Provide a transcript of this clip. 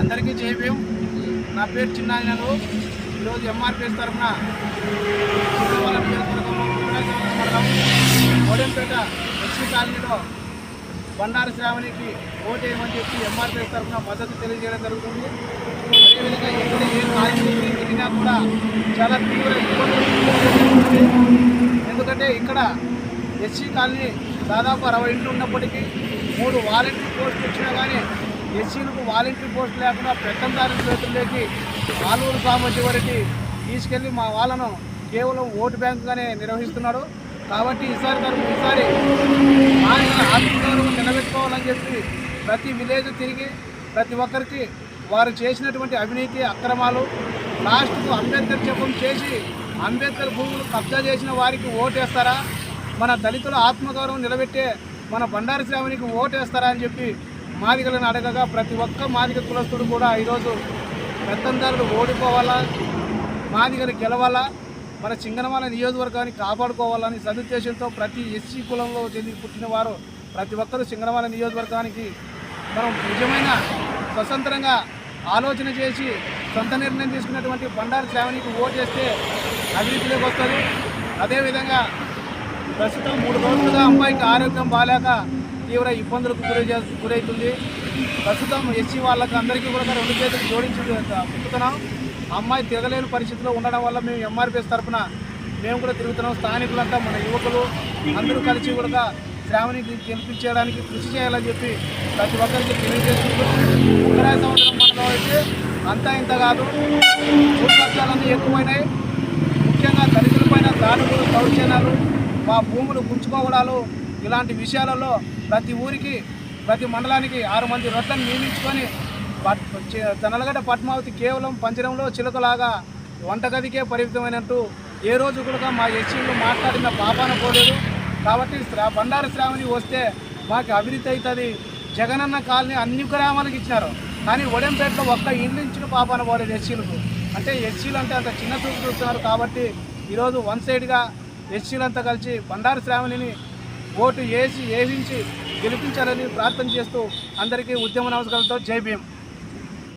అందరికీ జైభీం నా పేరు చిన్నాయనలు. ఈరోజు ఎంఆర్పిఎస్ తరఫున శుక్రవారం నియోజకవర్గంలో మండలం ఎస్సీ కాలనీలో బండారు శ్రావణికి ఓటు వేయమని చెప్పి ఎంఆర్పిఎస్ తరఫున మద్దతు తెలియజేయడం జరుగుతుంది. అదేవిధంగా ఎక్కడ ఏ కాలనీ తిరిగినా కూడా చాలా తీవ్ర ఎందుకంటే ఇక్కడ ఎస్సీ కాలనీ దాదాపు అరవై ఇంట్లు ఉన్నప్పటికీ మూడు వాలంటీర్ పోస్టులు వచ్చినా కానీ ఎస్సీలకు వాలంటీర్ పోస్ట్ లేకుండా పెత్తందారు చేతుల్లోకి ఆలూరు సామర్థ్య వరకు తీసుకెళ్ళి మా వాళ్ళను కేవలం ఓటు బ్యాంకుగానే నిర్వహిస్తున్నాడు కాబట్టి ఈసారి తరపు ఈసారి ఆయన ఆత్మగౌరవం నిలబెట్టుకోవాలని చెప్పి ప్రతి విలేజ్ తిరిగి ప్రతి ఒక్కరికి వారు చేసినటువంటి అవినీతి అక్రమాలు లాస్ట్కు అంబేద్కర్ జపం చేసి అంబేద్కర్ భూములు కబ్జా చేసిన వారికి ఓటేస్తారా? మన దళితుల ఆత్మగౌరవం నిలబెట్టే మన బండారు శ్రావణికి ఓటేస్తారా అని చెప్పి మాదిగలను అడగగా ప్రతి ఒక్క మాదిగ కులస్తుడు కూడా ఈరోజు పెత్తందారులు ఓడిపోవాలా? మాదిగలు గెలవాలా? మన చింగనమాల నియోజకవర్గాన్ని కాపాడుకోవాలని సదుద్దేశంతో ప్రతి ఎస్సీ కులంలో చెంది పుట్టిన వారు ప్రతి ఒక్కరూ సింగనమాల నియోజకవర్గానికి మనం నిజమైన స్వతంత్రంగా ఆలోచన చేసి సొంత నిర్ణయం తీసుకున్నటువంటి బండారు శ్రావణికి ఓటు చేస్తే అభివృద్ధిలోకి వస్తుంది. అదేవిధంగా ప్రస్తుతం మూడు రోజులుగా అమ్మాయికి ఆరోగ్యం బాగాలేక తీవ్ర ఇబ్బందులకు గురి గురవుతుంది ప్రస్తుతం ఎస్సీ వాళ్ళకి అందరికీ కూడా రెండు చేతులు జోడించి పుట్టుతున్నాం అమ్మాయి తిరగలేని పరిస్థితిలో ఉండడం వల్ల మేము ఎంఆర్పిఎస్ తరఫున మేము కూడా తిరుగుతున్నాం. స్థానికులంతా మన యువకులు అందరూ కలిసి కూడా శ్రావణికి గెలిపించడానికి కృషి చేయాలని చెప్పి ప్రతి ఒక్కరికి తెలియజేసుకుంటూ ఉత్తరాయ సంవత్సరం మనలో అయితే అంతా ఇంత కాదు. భూకబ్జాలన్నీ ఎక్కువైనాయి. ముఖ్యంగా దళితులపైన దాడులు దౌర్జన్యాలు మా భూములు గుంచుకోవడాలు ఇలాంటి విషయాలలో ప్రతి ఊరికి ప్రతి మండలానికి ఆరు మంది రొట్టెను నియమించుకొని పట్- తనలగడ్డ పద్మావతి కేవలం పంజరంలో చిలుకలాగా వంటగదికే పరిమితమైనట్టు ఏ రోజు కూడా మా ఎస్సీలు మాట్లాడిన పాపాన పోలేదు. కాబట్టి శ్రా- బండారు శ్రావణి వస్తే మాకు అభివృద్ధి అవుతుంది. జగనన్న కాలనీ అన్ని గ్రామాలకు ఇచ్చినారు. కానీ ఒడెంపేటలో ఒక్క ఇల్లు ఇచ్చిన పాపాన పోలేదు ఎస్సీలకు. అంటే ఎస్సీలు అంటే అంత చిన్న చూపు చూస్తున్నారు కాబట్టి ఈరోజు వన్ సైడ్గా ఎస్సీలంతా కలిసి బండారు శ్రావణిని ఓటు వేసి వేయించి గెలిపించాలని ప్రార్థన చేస్తూ అందరికీ ఉద్యమ నమస్కారంతో జై భీమ్.